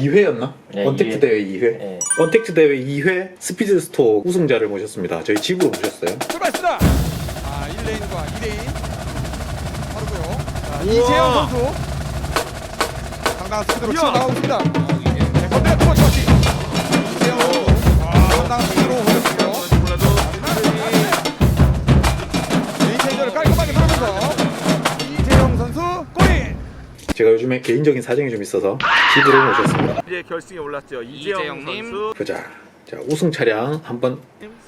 2회였나? 네, 언택트 2회. 대회 2회. 네. 언택트 대회 2회 스피드 스토어 우승자를 모셨습니다. 저희 집으로 모셨어요. 출발했습니다. 아, 1레인과 2레인. 바로고요. 자. 이재영 선수. 상당한 스피드로 나가고 있습니다. 네, 건드려 두 번째 터치. 이재영 선수. 아, 상당한 스피드 요즘에 개인적인 사정이 좀 있어서 집으로 모셨습니다. 이제 결승에 올랐죠. 이재영 이재영님. 선수, 보자. 자 우승 차량 한번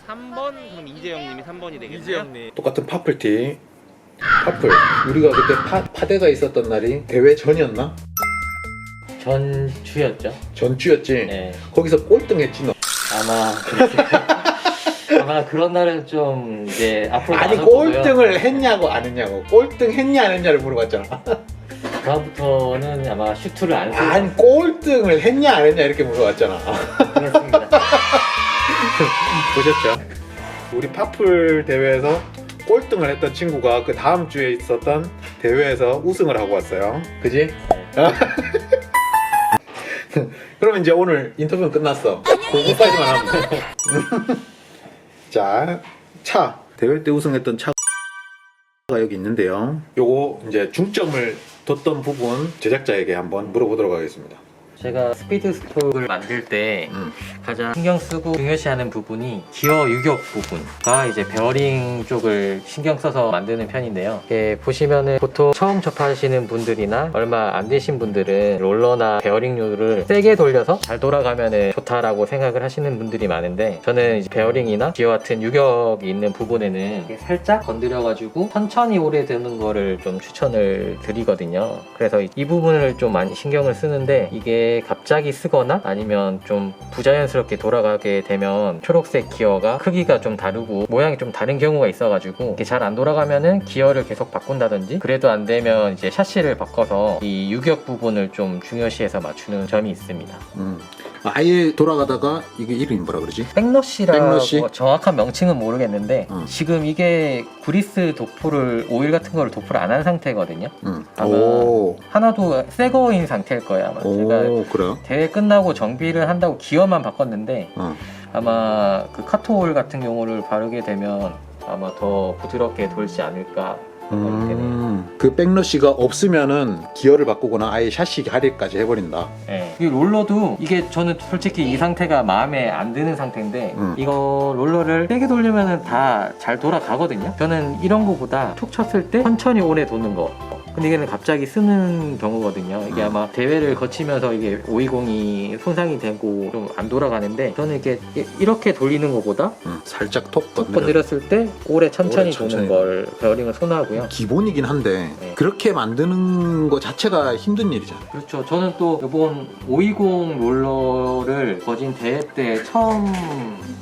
3번 그럼 이재영님이 3번이 되겠네요. 이재영님. 똑같은 파플티. 파플. 우리가 그때 파, 파대가 있었던 날이 대회 전이었나? 전주였죠. 전주였지. 네. 거기서 꼴등했지 너. 아마 아마 그런 날은 좀 이제 앞으로 아니 나설 거고요. 꼴등을 했냐고 안 했냐고. 꼴등 했냐 안 했냐를 물어봤잖아. 다음부터는 아마 슈트를 안 쓰고 아니 꼴등을 했냐 안 했냐 이렇게 물어봤잖아. 하겠습니다. 보셨죠? 우리 파플 대회에서 꼴등을 했던 친구가 그 다음 주에 있었던 대회에서 우승을 하고 왔어요. 그지? 그러면 이제 오늘 인터뷰는 끝났어. 그거까지만 하면 돼. 자, 차. 대회 때 우승했던 차가 여기 있는데요. 요거 이제 중점을 뒀던 부분 제작자에게 한번 물어보도록 하겠습니다. 제가 스피드 스톡을 만들 때 음. 가장 신경 쓰고 중요시하는 부분이 기어 유격 부분과 이제 베어링 쪽을 신경 써서 만드는 편인데요. 이렇게 보시면은 보통 처음 접하시는 분들이나 얼마 안 되신 분들은 롤러나 베어링류를 세게 돌려서 잘 돌아가면은 좋다라고 생각을 하시는 분들이 많은데 저는 베어링이나 기어 같은 유격이 있는 부분에는 살짝 건드려가지고 천천히 오래 드는 거를 좀 추천을 드리거든요. 그래서 이- 이 부분을 좀 많이 신경을 쓰는데 이게 갑자기 쓰거나 아니면 좀 부자연스럽게 돌아가게 되면 초록색 기어가 크기가 좀 다르고 모양이 좀 다른 경우가 있어가지고 이게 잘 안 돌아가면은 기어를 계속 바꾼다든지 그래도 안 되면 이제 샤시를 바꿔서 이 유격 부분을 좀 중요시해서 맞추는 점이 있습니다. 음. 아예 돌아가다가 이게 이름이 뭐라 그러지? 백러시라고 백러시? 정확한 명칭은 모르겠는데 음. 지금 이게 그리스 도포를 오일 같은 거를 도포를 안 한 상태거든요. 음. 아마 오. 하나도 새 거인 상태일 거예요 아마. 제가 오, 그래요? 대회 끝나고 정비를 한다고 기어만 바꿨는데 어. 아마 그 카토올 같은 경우를 바르게 되면 아마 더 부드럽게 돌지 않을까 음, 그 백러시가 없으면은 기어를 바꾸거나 아예 샤시 할인까지 해버린다. 네. 이 롤러도 이게 저는 솔직히 이 상태가 마음에 안 드는 상태인데 음. 이거 롤러를 세게 돌리면은 다 잘 돌아가거든요. 저는 이런 거보다 툭 쳤을 때 천천히 오래 도는 거. 근데 이게는 갑자기 쓰는 경우거든요. 이게 음. 아마 대회를 거치면서 이게 520이 손상이 되고 좀 안 돌아가는데 저는 이렇게 이렇게 돌리는 것보다 음, 살짝 톡툭 건드려. 건드렸을 때 오래 천천히 오래 천천히 도는 걸 베어링을 선호하고요. 기본이긴 한데 네. 그렇게 만드는 거 자체가 힘든 일이잖아. 그렇죠. 저는 또 이번 520 롤러를 거진 대회 때 처음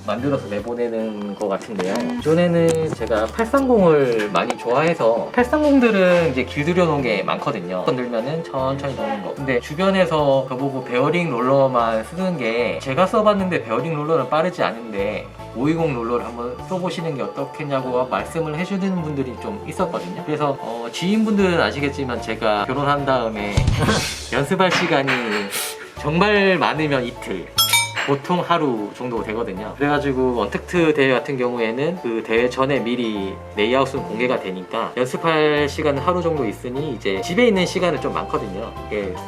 만들어서 내보내는 것 같은데요. 전에는 제가 830을 많이 좋아해서 830들은 이제 길들여 놓은 게 많거든요. 건들면은 천천히 도는 거. 근데 주변에서 저보고 베어링 롤러만 쓰는 게 제가 써봤는데 베어링 롤러는 빠르지 않은데 520 롤러를 한번 써보시는 게 어떻겠냐고 말씀을 해주는 분들이 좀 있었거든요. 그래서 어, 지인분들은 아시겠지만 제가 결혼한 다음에 연습할 시간이 정말 많으면 이틀. 보통 하루 정도 되거든요. 그래가지고 언택트 대회 같은 경우에는 그 대회 전에 미리 레이아웃은 공개가 되니까 연습할 시간은 하루 정도 있으니 이제 집에 있는 시간은 좀 많거든요.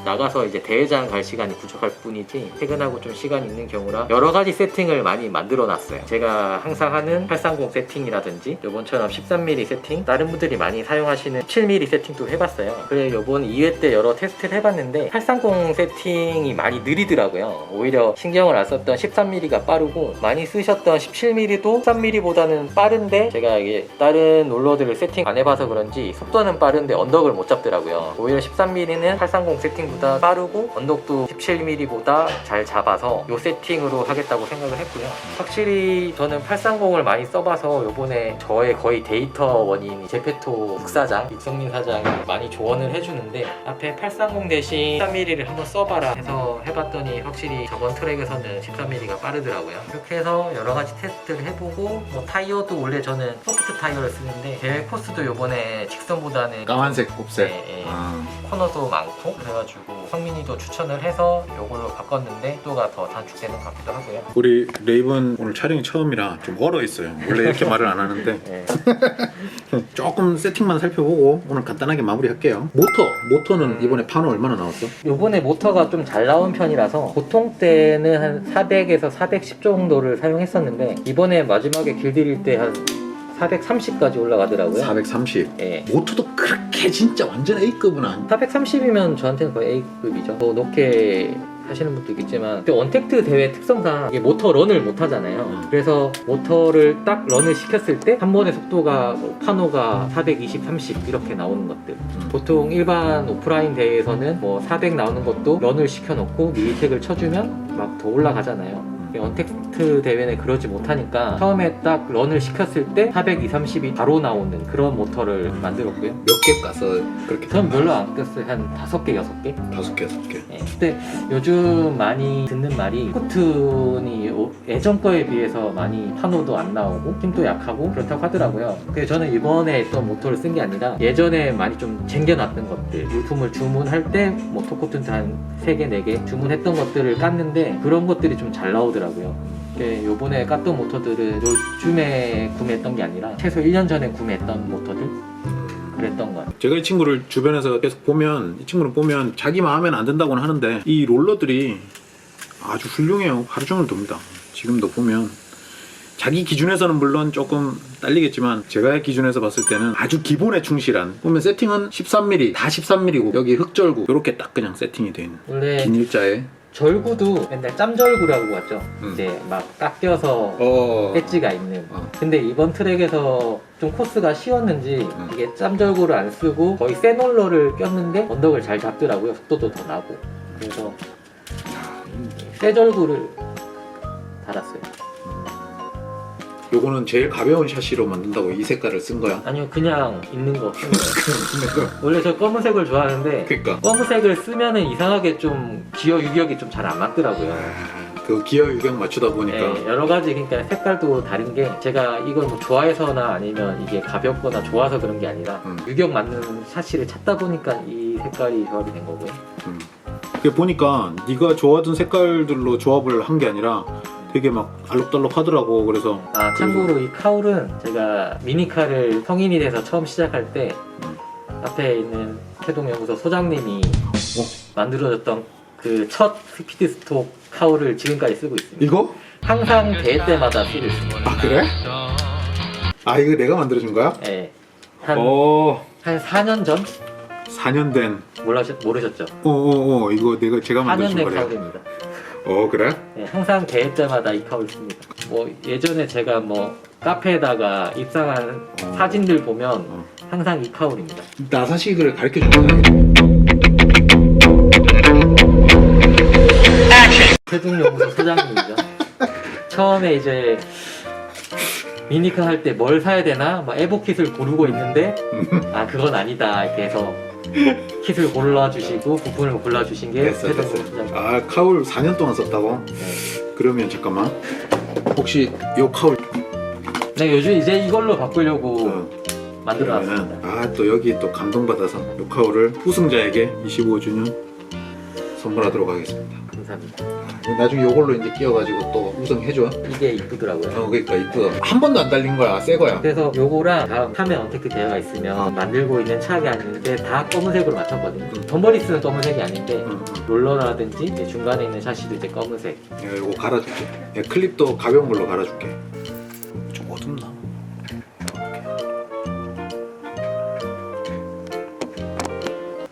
나가서 이제 대회장 갈 시간이 부족할 뿐이지 퇴근하고 좀 시간 있는 경우라 여러 가지 세팅을 많이 만들어 놨어요. 제가 항상 하는 830 세팅이라든지 요번처럼 13mm 세팅 다른 분들이 많이 사용하시는 7mm 세팅도 해봤어요. 그래 요번 2회 때 여러 테스트를 해봤는데 830 세팅이 많이 느리더라고요. 오히려 신경을 안 썼던 13mm가 빠르고 많이 쓰셨던 17mm도 13mm보다는 빠른데 제가 이게 다른 롤러들을 세팅 안 해봐서 그런지 속도는 빠른데 언덕을 못 잡더라고요. 오히려 13mm는 830 세팅보다 빠르고 언덕도 17mm보다 잘 잡아서 요 세팅으로 하겠다고 생각을 했고요. 확실히 저는 830을 많이 써봐서 요번에 저의 거의 데이터 원인 제페토 국사장 육성민 사장이 많이 조언을 해주는데 앞에 830 대신 13mm를 한번 써봐라 해서 해봤더니 확실히 저번 트랙에서는 10mm보다는 13mm가 빠르더라고요. 이렇게 해서 여러 가지 테스트를 해보고 뭐 타이어도 원래 저는 소프트 타이어를 쓰는데 대회 코스도 요번에 직선보다는 까만색 곱색. 네, 네. 아, 코너도 많고 그래가지고 성민이도 추천을 해서 요걸로 바꿨는데 속도가 더 단축되는 것 같기도 하고요. 우리 레이븐 오늘 촬영이 처음이라 좀 얼어 있어요. 원래 이렇게 말을 안 하는데 네. 조금 세팅만 살펴보고 오늘 간단하게 마무리할게요. 모터, 모터는 이번에 파노 얼마나 나왔어? 요번에 모터가 좀 잘 나온 편이라서 보통 때는 한 400에서 410 정도를 사용했었는데 이번에 마지막에 길들일 때 한 430까지 올라가더라고요. 430. 예. 모터도 그렇게 진짜 완전 A급은 아니. 430이면 저한테는 거의 A급이죠. 뭐 높게 하시는 분도 있겠지만 근데 원택트 대회 특성상 이게 모터 런을 못 하잖아요. 음. 그래서 모터를 딱 런을 시켰을 때 한 번에 속도가 뭐 파노가 420, 30 이렇게 나오는 것들. 음. 보통 일반 오프라인 대회에서는 뭐 400 나오는 것도 런을 시켜놓고 미리택을 쳐주면 막 더 올라가잖아요. 언택트 대회는 그러지 못하니까 처음에 딱 런을 시켰을 때 400, 2, 30이 바로 나오는 그런 모터를 만들었고요. 몇 개 까서 그렇게 전 별로 안 꼈어요. 한 다섯 개, 여섯 개. 다섯 개, 여섯 개. 예. 근데 요즘 많이 듣는 말이 코튼이 예전 거에 비해서 많이 파노도 안 나오고 힘도 약하고 그렇다고 하더라고요. 그래서 저는 이번에 했던 모터를 쓴 게 아니라 예전에 많이 좀 쟁겨놨던 것들 물품을 주문할 때 뭐 토코튼 한 3개, 4개 주문했던 것들을 깠는데 그런 것들이 좀 잘 나오더라고요. 근데 요번에 깠던 모터들은 요즘에 구매했던 게 아니라 최소 1년 전에 구매했던 모터들 그랬던 것 같아요. 제가 이 친구를 주변에서 계속 보면 이 친구를 보면 자기 마음에는 안 든다고는 하는데 이 롤러들이 아주 훌륭해요. 하루 종일 돕니다. 지금도 보면 자기 기준에서는 물론 조금 딸리겠지만 제가 기준에서 봤을 때는 아주 기본에 충실한 보면 세팅은 13mm 다 13mm고 여기 흑절구 이렇게 딱 그냥 세팅이 돼 있는 긴 일자에 절구도 맨날 짬절구라고 하죠. 음. 이제 막 깎여서 어 엣지가 있는. 어. 근데 이번 트랙에서 좀 코스가 쉬웠는지 음. 이게 짬절구를 안 쓰고 거의 세놀러를 꼈는데 언덕을 잘 잡더라고요. 속도도 더 나고. 그래서 쇠절구를 달았어요. 요거는 제일 가벼운 샤시로 만든다고 이 색깔을 쓴 거야. 아니요, 그냥 있는 거. 원래 저 검은색을 좋아하는데 그러니까 검은색을 쓰면은 이상하게 좀 기어 유격이 좀 잘 안 맞더라고요. 그 기어 유경 맞추다 보니까 네, 여러 가지 그러니까 색깔도 다른 게 제가 이걸 뭐 좋아해서나 아니면 이게 가볍거나 좋아서 그런 게 아니라 음. 유격 맞는 샤시를 찾다 보니까 이 색깔이 조합이 된 거고요. 음. 그게 보니까 네가 좋아하던 색깔들로 조합을 한 게 아니라 되게 막 알록달록 하더라고. 그래서 아 참고로 이 카울은 제가 미니카를 성인이 돼서 처음 시작할 때 음. 앞에 있는 태동 연구소 소장님이 어? 만들어졌던 그 첫 스피드 스톡 카울을 지금까지 쓰고 있습니다. 이거? 항상 대회 때마다 쓰고 있습니다. 아 그래? 아 이거 내가 만들어준 거야? 네. 한, 어 한 4년 전? 4년 된. 모르셨, 모르셨죠? 어어어 이거 내가 제가 4년 만들어준 된 거래. 카울입니다. 어 그래? 네, 항상 대회 때마다 이 카울 씁니다. 뭐 예전에 제가 뭐 카페에다가 입상한 어. 사진들 보면 어. 항상 이 카울입니다. 나사식을 가르쳐 준 거야. 태중연구소 소장님이죠. 처음에 이제 미니카 할 때 뭘 사야 되나 막 에보킷을 고르고 있는데 아 그건 아니다 이렇게 해서 킷을 골라주시고 부품을 골라주신 게 됐어 됐어. 아 카울 4년 동안 썼다고? 네. 그러면 잠깐만. 혹시 요 카울 네, 요즘 이제 이걸로 바꾸려고 어, 만들어놨습니다. 아또 여기 또 감동받아서 요 카울을 우승자에게 25주년 선물하도록 하겠습니다. 감사합니다. 나중에 요걸로 이제 끼워가지고 또 우승해줘. 이게 이쁘더라고요. 어 그러니까 이쁘다. 한 번도 안 달린 거야. 새 거야. 그래서 요거랑 다음 카메 언택트 대회가 있으면 만들고 있는 차가 아닌데 다 검은색으로 맞췄거든요. 음. 덤버리스는 검은색이 아닌데 응, 응. 롤러라든지 이제 중간에 있는 샤시도 이제 검은색. 내가 이거 갈아줄게. 야, 클립도 가벼운 걸로 갈아줄게. 좀 어둡나?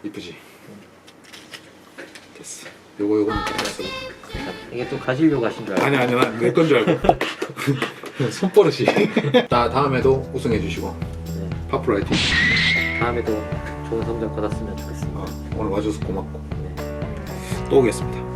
이쁘지? 요거 끝났어. 이게 또 가지려고 하신 줄 알고. 아니 아니 나내 건 줄 알고. 손버릇이. 다 다음에도 우승해 주시고 네. 파프라이팅. 다음에도 좋은 성적 거뒀으면 좋겠습니다. 어, 오늘 와줘서 고맙고 네. 또 오겠습니다.